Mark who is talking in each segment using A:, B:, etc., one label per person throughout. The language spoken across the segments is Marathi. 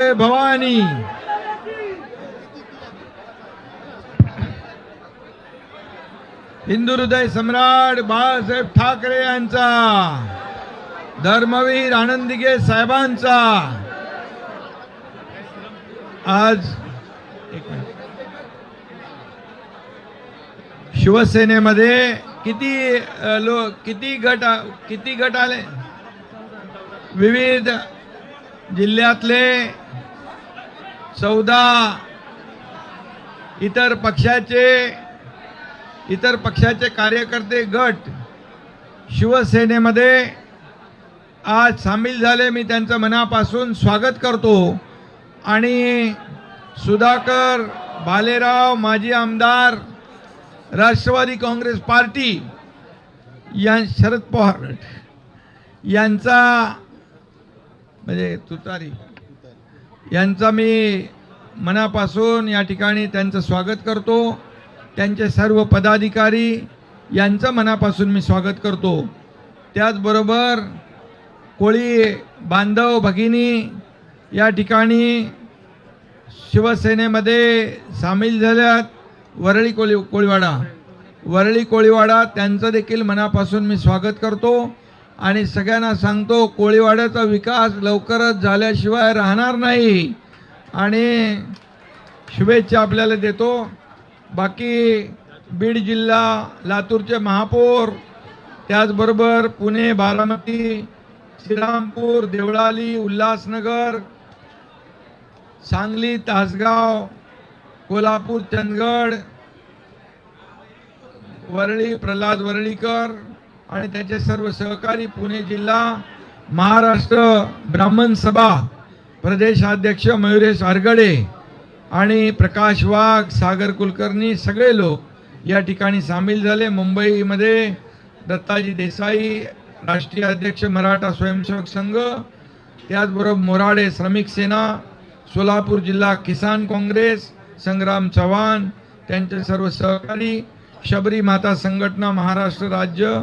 A: भवानी। हिंदू हृदय सम्राट बाळासाहेब ठाकरे यांचा धर्मवीर आनंदिगे साहेबांचा आज शिवसेनेमध्ये किती लोक किती गट किती गट आले? विविध जिल्ह्यातले चौदा इतर पक्षाचे इतर पक्षाचे कार्यकर्ते गट शिवसेनेमध्ये आज सामील झाले. मी त्यांचं मनापासून स्वागत करतो. आणि सुधाकर भालेराव माजी आमदार राष्ट्रवादी काँग्रेस पार्टी या शरद पवार यांचा म्हणजे तुतारी. यांचा मी मनापासून या ठिकाणी त्यांचं स्वागत करतो. त्यांचे सर्व पदाधिकारी यांचं मनापासून मी स्वागत करतो. त्याचबरोबर कोळी बांधव भगिनी या ठिकाणी शिवसेनेमध्ये सामील झाल्यात वरळी कोळी कोळीवाडा. वरळी कोळीवाडा त्यांचं देखील मनापासून मी स्वागत करतो. आणि सगळ्यांना सांगतो कोळीवाड्याचा विकास लवकरच झाल्याशिवाय राहणार नाही. आणि शुभेच्छा आपल्याला देतो. बाकी बीड जिल्हा लातूरचे महापौर त्याचबरोबर पुणे बारामती श्रीरामपूर देवळाली उल्हासनगर सांगली तासगाव कोल्हापूर चंदगड वरळी प्रल्हाद वरळीकर आणि त्याचे सर्व सहकारी पुणे जिल्हा महाराष्ट्र ब्राह्मण सभा प्रदेशाध्यक्ष मयुरेश आरगडे आणि प्रकाश वाघ सागर कुलकर्णी सगळे लोक या ठिकाणी सामील झाले. मुंबईमध्ये दत्ताजी देसाई राष्ट्रीय अध्यक्ष मराठा स्वयंसेवक संघ त्याचबरोबर मोराडे श्रमिक सेना सोलापूर जिल्हा किसान काँग्रेस संग्राम चव्हाण त्यांचे सर्व सहकारी शबरी माता संघटना महाराष्ट्र राज्य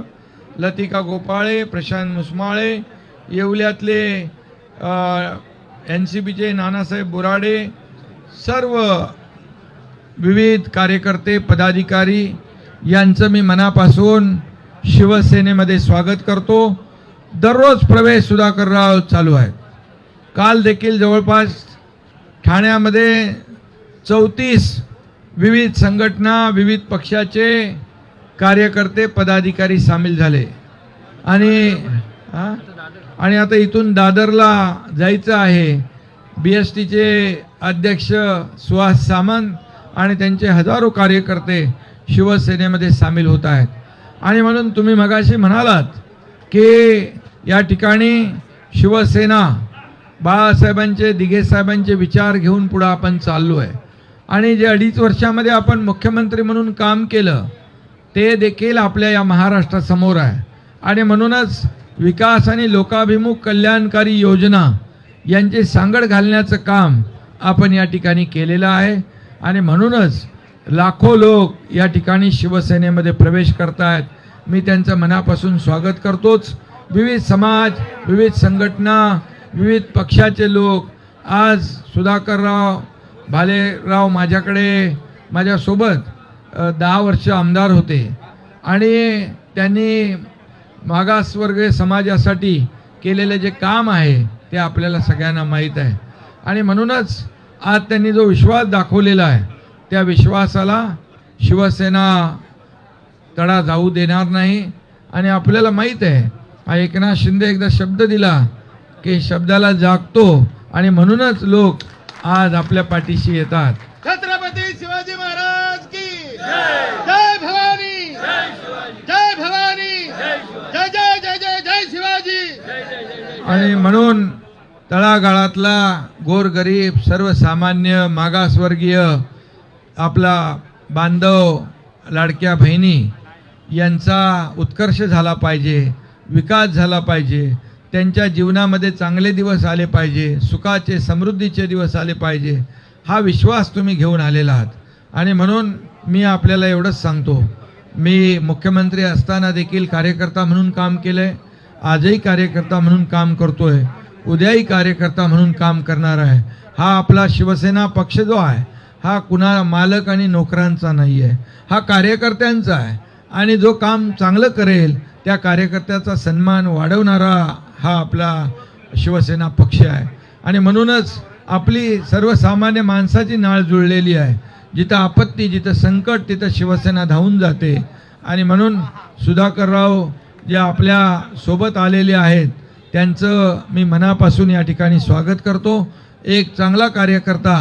A: लतिका गोपाळे प्रशांत मुसमाळे येवल्यातले एन सी बीचे नानासाहेब बोराडे सर्व विविध कार्यकर्ते पदाधिकारी यांचं मी मनापासून शिवसेनेमध्ये स्वागत करतो. दररोज प्रवेश सुधाकरराव चालू आहे. काल देखील जवळपास ठाण्यामध्ये चौतीस विविध संघटना विविध पक्षाचे कार्यकर्ते पदाधिकारी सामील झाले. आणि आणि आता इथून दादरला जायचं आहे. बी एस टीचे अध्यक्ष सुहास सामंत आणि त्यांचे हजारो कार्यकर्ते शिवसेनेमध्ये सामील होत आहेत. आणि म्हणून तुम्ही मगाशी म्हणालात की या ठिकाणी शिवसेना बाळासाहेबांचे दिघे साहेबांचे विचार घेऊन पुढं आपण चाललो आहे आणि जे अडीच वर्षामध्ये आपण मुख्यमंत्री म्हणून काम केलं ते देखील आपल्या या महाराष्ट्रासमोर आहे. आणि म्हणूनच विकास आणि लोकाभिमुख कल्याणकारी योजना यांची सांगड घालण्याचं काम आपण या ठिकाणी केलेलं आहे. आणि म्हणूनच लाखो लोक या ठिकाणी शिवसेनेमध्ये प्रवेश करतायत. मी त्यांचं मनापासून स्वागत करतोच. विविध समाज विविध संघटना विविध पक्षाचे लोक आज सुधाकरराव भालेराव माझ्याकडे माझ्यासोबत दहा वर्ष आमदार होते. आणि त्यांनी मागासवर्गीय समाजासाठी केलेले जे काम आहे ते आपल्याला सगळ्यांना माहीत आहे. आणि म्हणूनच आज त्यांनी जो विश्वास दाखवलेला आहे त्या विश्वासाला शिवसेना तडा जाऊ देणार नाही. आणि आपल्याला माहीत आहे हा एकनाथ शिंदे एकदा शब्द दिला की शब्दाला जागतो आणि म्हणूनच लोक आज आपल्या पाठीशी येतात.
B: छत्रपती शिवाजी महाराज की जय भवानी जय भवानी जय जय जय जय जय शिवाजी
A: आणि म्हणून तळागाळातला गोरगरीब सर्वसामान्य मागासवर्गीय आपला बांधव लाडक्या बहिणी यांचा उत्कर्ष झाला पाहिजे विकास झाला पाहिजे त्यांच्या जीवनामध्ये चांगले दिवस आले पाहिजे सुखाचे समृद्धीचे दिवस आले पाहिजे हा विश्वास तुम्ही घेऊन आलेला आहात. आणि म्हणून मी आपल्याला एवढंच सांगतो. मी मुख्यमंत्री असताना देखील कार्यकर्ता म्हणून काम केलं आहे आजही कार्यकर्ता म्हणून काम करतोय. उद्याही कार्यकर्ता म्हणून काम करणार आहे. हा आपला शिवसेना पक्ष जो आहे हा कुणा मालक आणि नोकरांचा नाही आहे हा कार्यकर्त्यांचा आहे. आणि जो काम चांगलं करेल त्या कार्यकर्त्याचा सन्मान वाढवणारा हा आपला शिवसेना पक्ष आहे. आणि म्हणूनच आपली सर्वसामान्य माणसाची नाळ जुळलेली आहे. जिथं आपत्ती जिथं संकट तिथं शिवसेना धावून जाते. आणि म्हणून सुधाकरराव जे आपल्यासोबत आलेले आहेत त्यांचं मी मनापासून या ठिकाणी स्वागत करतो. एक चांगला कार्यकर्ता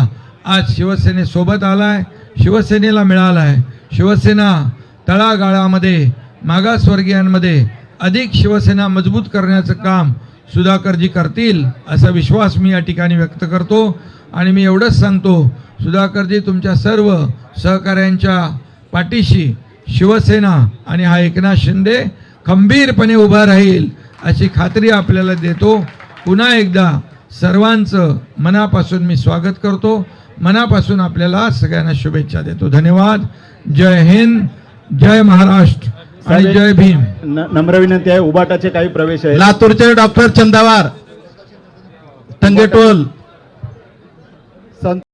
A: आज शिवसेनेसोबत आला आहे शिवसेनेला मिळाला आहे शिवसेना तळागाळामध्ये मागासवर्गीयांमध्ये अधिक शिवसेना मजबूत करण्याचं काम सुधाकरजी करतील असा विश्वास मी या ठिकाणी व्यक्त करतो. आणि मी एवढंच सांगतो सुधाकरजी तुमच्या सर्व सहकाऱ्यांच्या पाठीशी शिवसेना आणि हा एकनाथ शिंदे खंबीरपणे उभा राहील अशी खात्री आपल्याला देतो. पुन्हा एकदा सर्वांचं मनापासून मी स्वागत करतो. मनापासून आपल्याला सगळ्यांना शुभेच्छा देतो. धन्यवाद. जय हिंद. जय महाराष्ट्र. आणि जय भीम.
C: नम्र विनंती आहे उबाटाचे काही प्रवेश आहेत.
D: लातूरचे डॉक्टर चंदावार टंगेटोल.